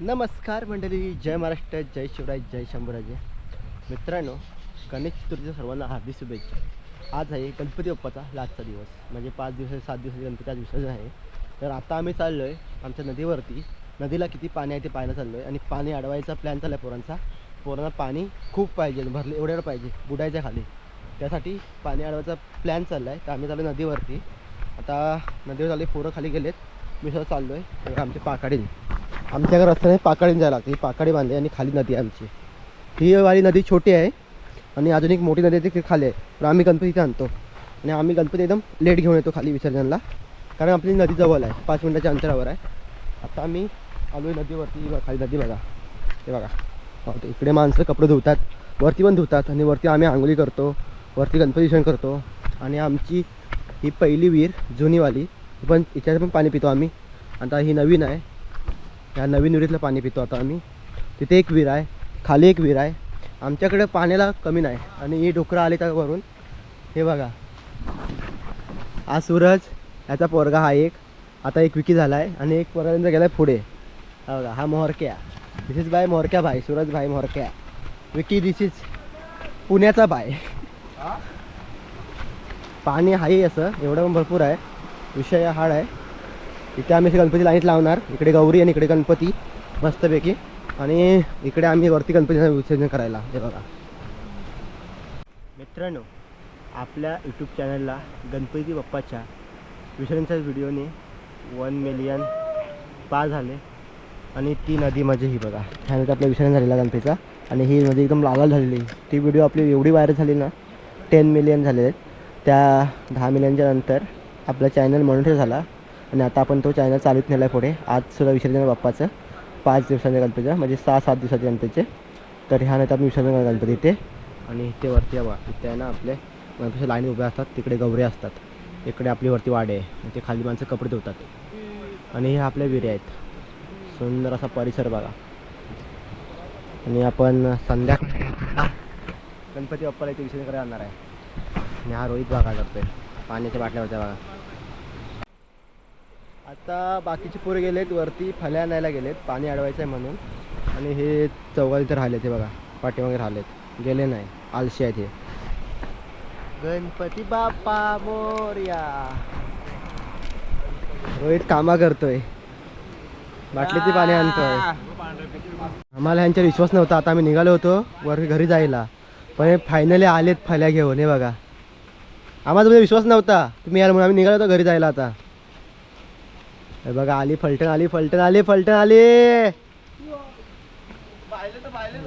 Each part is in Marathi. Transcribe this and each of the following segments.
नमस्कार मंडळी जय महाराष्ट्र जय शिवराय जय शंभराजे. मित्रांनो गणेश चतुर्थीच्या सर्वांना हार्दिक शुभेच्छा. आज आहे गणपती बाप्पाचा लास्टचा दिवस. म्हणजे पाच दिवस सात दिवस गणपती आज विसर्जन आहे. तर आता आम्ही चाललो आहे आमच्या नदीवरती. नदीला किती पाणी आहे ते पाहायला चाललो आहे आणि पाणी अडवायचा प्लॅन चालला आहे पोरांचा. पोरांना पाणी खूप पाहिजे भरले एवढ्यावर पाहिजे बुडायच्या खाली. त्यासाठी पाणी अडवायचा प्लॅन चालला आहे तर आम्ही चाललो नदीवरती. आता नदीवर चालले पोरं खाली गेलेत. मी सुद्धा चाललो आहे आमचे पाकाडी आमच्या रस्त्याने पाकाडीने जायला लागते ही पाकाडी बांधली आणि खाली नदी आहे आमची. ही वाली नदी छोटी आहे आणि अजून एक मोठी नदी आहे ती खाली आहे. पण आम्ही गणपती इथे आणतो. आणि आम्ही गणपती एकदम लेट घेऊन येतो खाली विसर्जनला. कारण आपली नदी जवळ आहे पाच मिनटाच्या अंतरावर आहे. आता आम्ही आलो आहे नदीवरती खाली नदी बघा. ते बघा. हो, ते इकडे माणसं कपडे धुतात वरती पण धुतात आणि वरती आम्ही आंघोळी करतो वरती गणपती विसर्जन करतो. आणि आमची ही पहिली विहीर जुनीवाली पण याच्यात पण पाणी पितो आम्ही. आता ही नवीन आहे. ह्या नवीन विहिरीतलं पाणी पितो आता आम्ही. तिथे एक विहीर आहे खाली एक विहीर आहे. आमच्याकडे पाण्याला कमी नाही आणि ही डोकरं आले त्या वरून. हे बघा. हा सूरज ह्याचा पोरगा हा एक. आता एक विकी झाला आहे आणि एक पोरगा गेला आहे पुढे. हा बघा हा मोहरक्या. दिस इज बाय मोहरक्या भाई सूरज भाई मोहरक्या. विकी दिस इज पुण्याचा बाय पाणी आहे असं एवढं पण भरपूर आहे. विषय हाड आहे. इथे आम्ही असे गणपती लाइट लावणार. इकडे गौरी आणि इकडे गणपती मस्तपैकी. आणि इकडे आम्ही वरती गणपतीचं विसर्जन करायला. हे बघा. मित्रांनो आपल्या यूट्यूब चॅनलला गणपती बाप्पाच्या विसर्जनच्या व्हिडिओने वन मिलियन पार झाले. आणि ती नदी म्हणजे ही बघा. ह्यानंतर आपलं विसर्जन झालेला गणपतीचा. आणि ही नदी एकदम लाल झालेली ती व्हिडिओ आपली एवढी व्हायरल झाली ना टेन मिलियन झाले आहेत. त्या दहा मिलियनच्या नंतर आपला चॅनल मॉनिटर झाला. आणि आता आपण तो चॅनल चालूच नेला पुढे. आज सुद्धा विसर्जन बाप्पाचं पाच दिवसांच्या गणपतीचं म्हणजे सहा सात दिवसाच्या गणपतीचे. तर ह्या आपण विसर्जन गणपती इथे. आणि इथे वरती बघा इथे आहे ना आपले गणपतीच्या लाईन उभ्या असतात तिकडे गौरे असतात. इकडे आपली वरती वाडे आहे ते खाली माणसं कपडे धुतात. आणि हे आपल्या विहिरी आहेत. सुंदर असा परिसर बघा. आणि आपण संध्याकाळी गणपती बाप्पाला इथे विसर्जन करायला आणणार आहे. आणि हा रोहित बघा करतोय. पाण्याच्या बाटल्यावरचा बघा. आता बाकीचे पोरं गेलेत वरती फल्या आणायला गेलेत पाणी अडवायचं आहे म्हणून. आणि हे चौघा इथे राहिले ते बघा पाठीमागे राहिलेत. गेले नाही आलशी आहेत हे. गणपती बाप्पा मोर्या. रोहित कामा करतोय. बाटलीचे पाणी आणतोय. आम्हाला यांच्यावर विश्वास नव्हता आता आम्ही निघालो होतो वर घरी जायला. पण फायनली आलेत फल्या घेऊन हे बघा. आम्हाला तुमचा विश्वास नव्हता तुम्ही याल म्हणून आम्ही निघालो होतो घरी जायला आता. हे बघा आली फलटण आली फलटण आली फलटण आली.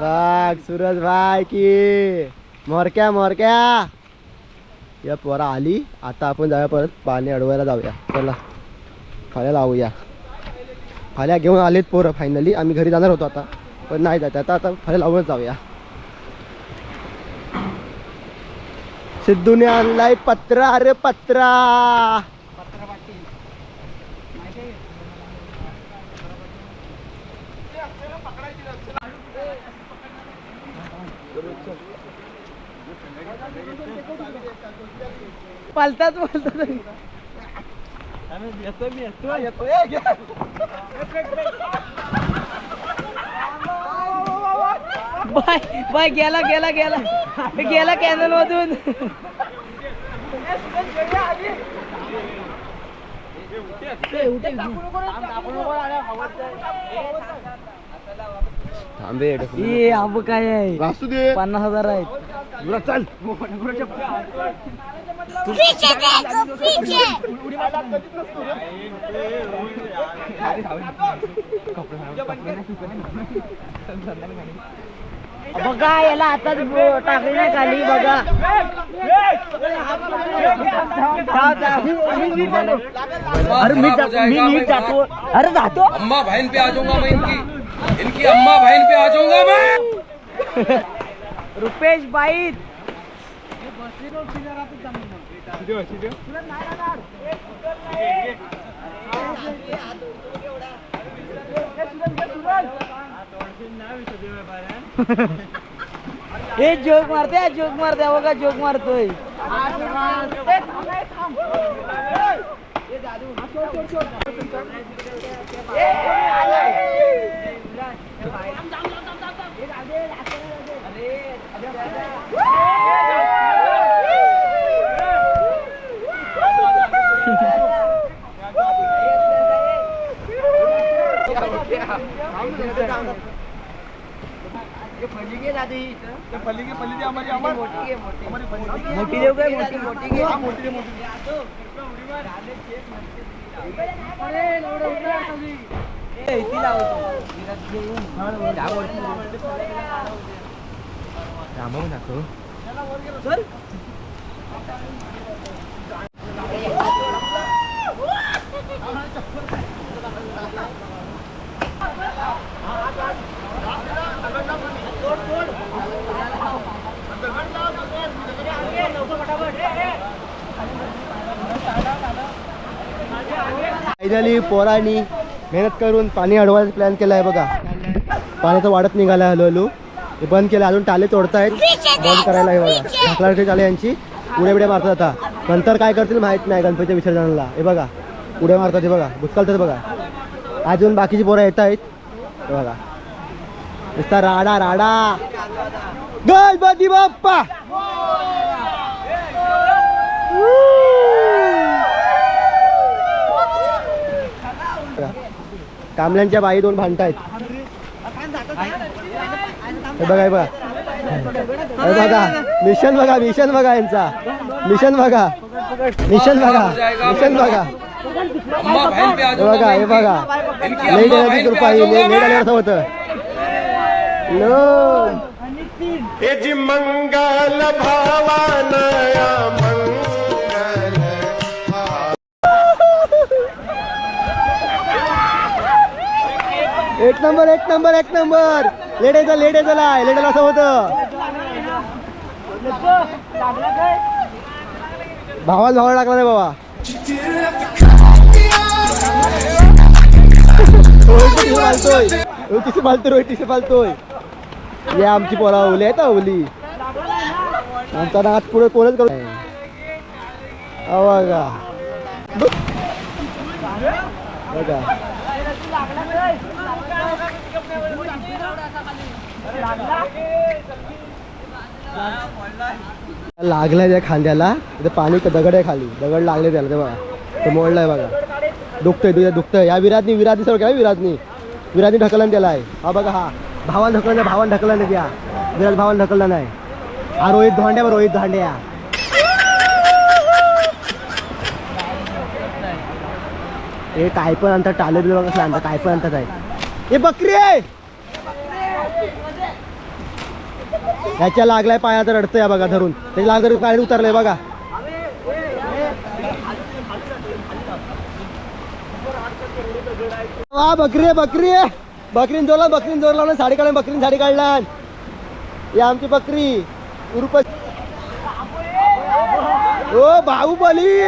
बघ सूरज भाई की. मोरक्या मोरक्या. या पोरा आली. आता आपण जाऊया परत पाणी अडवायला जाऊया. चला फाल्या लावूया. फाल्या घेऊन आलेत पोरं फायनली आम्ही घरी जाणार होतो आता पण नाही जात. आता आता फाल्या लावूनच जाऊया. सिद्धूने आणलाय पत्रा अरे पत्रा. पालतात पालतात बाय बाय गेला गेला गेला. गेला कॅनल मधून. थांबे ए अब काय आहे? वासू दे. पन्नास हजार आहेत. चल. बघा याला आताच बो- टाकली नाही खाली बघा. अरे मी जातो मी नीट जातो. अरे जातो अम्मा बहन पे आ जाऊंगा मैं इनकी. इनकी अम्मा बहन पे आ जाऊँगा मैं। रुपेश बाईत हे जोक मारते जोक मारते बघा जोक मारतोय? मोठी देव काय मोठी मोठी घे मोठी दे मोठी तिला होतो रामावून दाखव चल फायनली पोरांनी मेहनत करून पाणी अडवायचा प्लॅन केला आहे बघा. पाण्याचं वाढत निघाला हळूहळू. हे बंद केलं अजून टाले तोडतायत. बंद करायला हे बघा. ढाकला चाले यांची. उड्या बिड्या मारतात आता. नंतर काय करतील माहीत नाही गणपतीच्या विसर्जनाला. हे बघा. उड्या मारतात हे बघा. भुतकालतात बघा. अजून बाकीची पोरं येत आहेत. हे बघा. नुसता राडा राडा. गणपती बाप्पा! कामल्यांच्या बाई दोन भांडतायत. हे बघा हे बघा. हे बघा मिशन बघा मिशन बघा यांचा. मिशन बघा. मिशन बघा मिशन बघा. हे बघा हे बघा. इनकी लेट येण्याची कृपा आ ही लेट आल्यावर होतं. नो. मंगल भावानया मंगल एक नंबर एक नंबर एक नंबर. लेट यायचं लेट लाय लेट असं होतं. भावाला भावा टाकला नाही बाबा. रोहित पालतोय. रोहित तिथे पालतोय रोहितीशी पालतोय. हे आमची पोरा ओली आहेत हा, ओली आमचा नाच पुढे कोणच करू अहो, बघा. बघा. लागलाय त्या खांद्याला. इथं पाणी दगड आहे खाली. दगड लागले त्याला ते बघा. तो मोडलाय बघा. दुखतंय तुझ्या दुखतंय. या विराजनी विराजनी सर काय विराजनी? विराटनी ढकलन त्याला आहे. हा बघा हा. भावान ढकलला नाही भावान ढकलला नाही त्या. विराज भावान ढकलला नाही. हा रोहित धांड्या रोहित धांड्या. हे काय पण आणतात टाले बिल कसं आणतात काय पण आणतात आहे. हे बकरी आहे! ह्याच्या लागलाय पायात रडतंय या बघा धरून. त्याच्या लागलं पाय उतरलंय बघा. वा बकरी आहे बकरी आहे. बकरीन जोरला बकरीन जोर लावला साडी काढून बकरीन साडी काढला. ही आमची बकरी. उरुप ओ बाहुबली!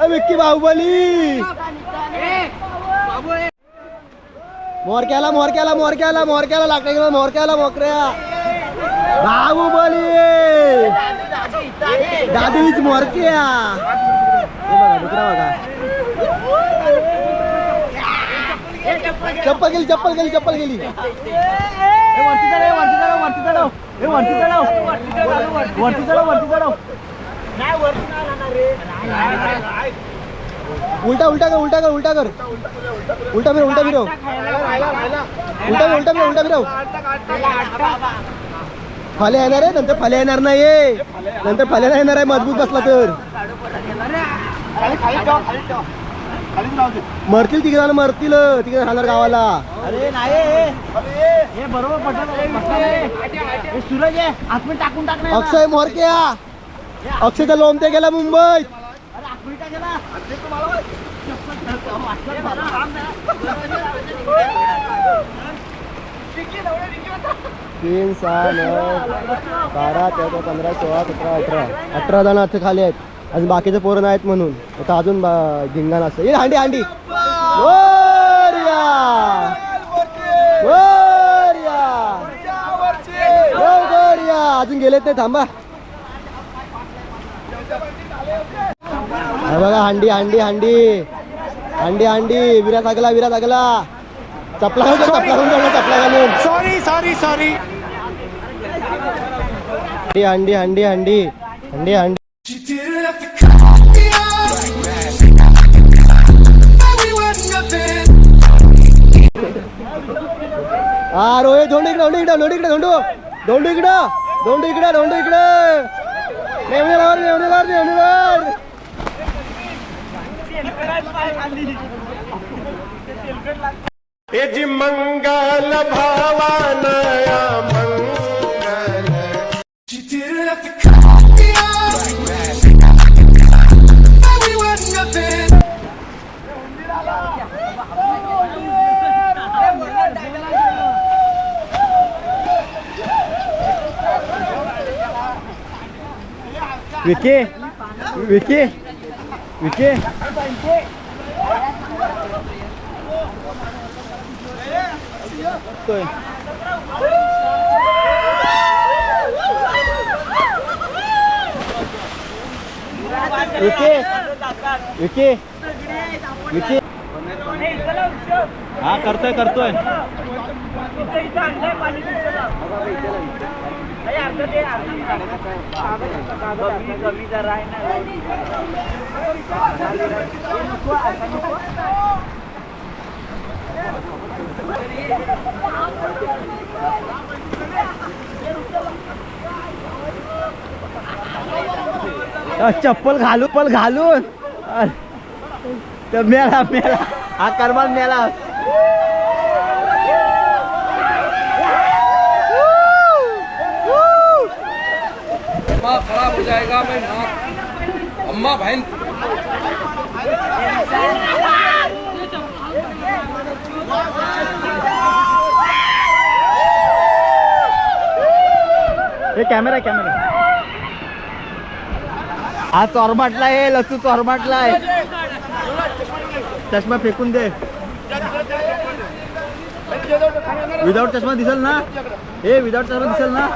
अ, विक्की बाहुबली! मोरक्याला मोरक्याला मोरक्याला मोरक्याला लागला गेला मोरक्याला मोकऱ्या. बाहुबली दादूच मोरक्या. बघा बघा. चप्पल गेली चप्पल गेली चप्पल गेली. वरती चढव वरती चढव वरती चढव हे वरती चढव वरती चढव वरती चढव उलटा उलटा कर उलटा कर उलटा कर. उलटा फिरव उलटा फिरव. उलटा उलटा फिरव उलटा फिरव. फाल्या येणार आहे? नंतर फाल्या येणार नाही नंतर नाही येणार आहे मजबूत बसला तर. मरतील तिघ जण मरतील तिघ राहणार गावाला. अरे नाही बरोबर सूरज आहे. टाकून टाक अक्षय मोरक्या. अक्षयचा लोमते गेला मुंबईत. तीन सहा नऊ बारा तेरा पंधरा सोळा सतरा अठरा. अठरा जण आता खाली आहेत. अजून बाकीचे पोरं नाहीत म्हणून. आता अजून बा- असतं. ये हांडी हांडी. अजून गेलेत नाही थांबा. हे बघा हांडी हांडी हांडी. हांडी हांडी. विरा लागला विरा लागला चपला घालून चपला घालून चपला घालून. सॉरी सॉरी सॉरी हंडी हंडी हंडी हंडी. हंडी हंडी. हा रोहित धोंडू इकडे धोंडू इकडे धोंडू इकडे धोंडू. धोंडू इकडं धोंडू इकडे धोंडू इकडे. मेवणीवर मेवणीवर मेवणीवर But we were nothing. Vicky Vicky Vicky तो विकी. विकी. विकी. हा करतोय करतोय. ना चप्पल घालू पल घालून. अ, तर मेला मेला. हा करमान मेला. खराब हो जाएगा मैं अम्मा बहन। Camera camera. हा चोरमाटला आहे लसू चोरमाटला आहे. चष्मा फेकून दे. विदाऊट चष्मा दिसल ना? हे विदाऊट चष्मा दिसल ना?